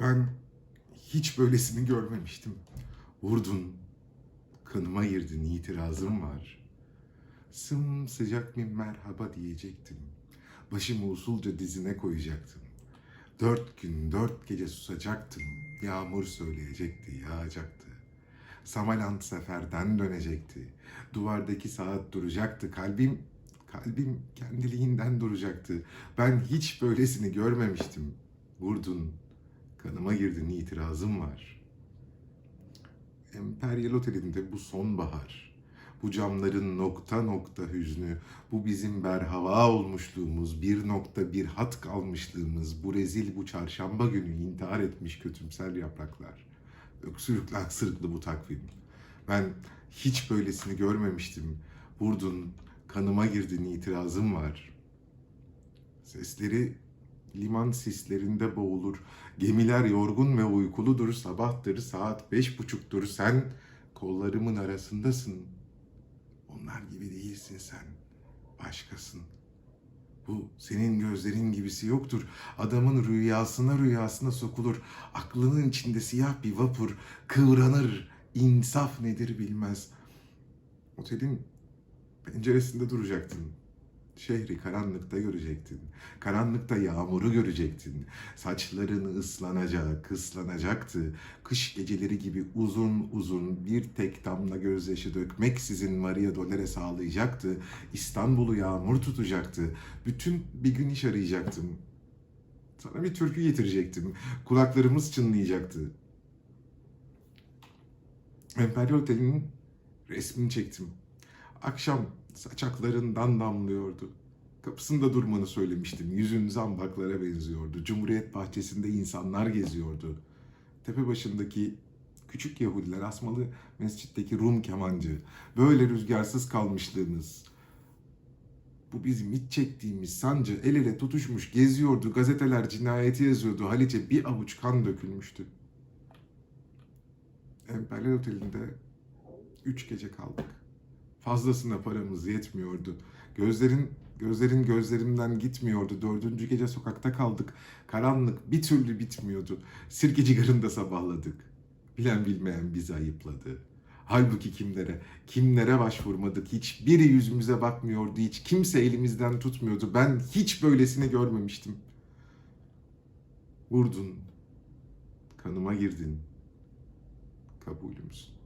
Ben hiç böylesini görmemiştim. Vurdun, kanıma girdin, itirazım var. Sımsıcak bir merhaba diyecektim. Başımı usulca dizine koyacaktım. Dört gün, dört gece susacaktım. Yağmur söyleyecekti, yağacaktı. Samalant seferden dönecekti. Duvardaki saat duracaktı. Kalbim, kalbim kendiliğinden duracaktı. Ben hiç böylesini görmemiştim. Vurdun, kanıma girdin, itirazım var. Emperyal Oteli'nde bu sonbahar, bu camların nokta nokta hüznü, bu bizim berhava olmuşluğumuz, bir nokta bir hat kalmışlığımız, bu rezil bu çarşamba günü intihar etmiş kötümser yapraklar. Öksürükle aksırıklı bu takvim. Ben hiç böylesini görmemiştim. Vurdun, kanıma girdin itirazım var. Sesleri liman sislerinde boğulur. Gemiler yorgun ve uykuludur. Sabahtır, saat beş buçuktur. Sen kollarımın arasındasın. Onlar gibi değilsin sen. Başkasın. Bu senin gözlerin gibisi yoktur. Adamın rüyasına rüyasına sokulur. Aklının içinde siyah bir vapur kıvranır. İnsaf nedir bilmez. Otelin penceresinde duracaktın. Şehri karanlıkta görecektin. Karanlıkta yağmuru görecektin. Saçların ıslanacak, ıslanacaktı. Kış geceleri gibi uzun uzun bir tek damla gözyaşı dökmeksizin Maria Dolores ağlayacaktı. İstanbul'u yağmur tutacaktı. Bütün bir gün iş arayacaktım. Sana bir türkü getirecektim. Kulaklarımız çınlayacaktı. Emperyal Oteli'nin resmini çektim. Akşam saçaklarından damlıyordu. Kapısında durmanı söylemiştim. Yüzün zambaklara benziyordu. Cumhuriyet bahçesinde insanlar geziyordu. Tepe başındaki küçük Yahudiler asmalı mescitteki Rum kemancı. Böyle rüzgarsız kalmışlığımız. Bu bizim iç çektiğimiz sancı el ele tutuşmuş geziyordu. Gazeteler cinayeti yazıyordu. Haliç'e bir avuç kan dökülmüştü. Emperyal Oteli'nde üç gece kaldık. Fazlasına paramız yetmiyordu. Gözlerin gözlerin gözlerimden gitmiyordu. Dördüncü gece sokakta kaldık. Karanlık bir türlü bitmiyordu. Sirkeci garında sabahladık. Bilen bilmeyen bizi ayıpladı. Halbuki kimlere, kimlere başvurmadık. Hiçbiri yüzümüze bakmıyordu. Hiç kimse elimizden tutmuyordu. Ben hiç böylesini görmemiştim. Vurdun. Kanıma girdin. Kabulümüz.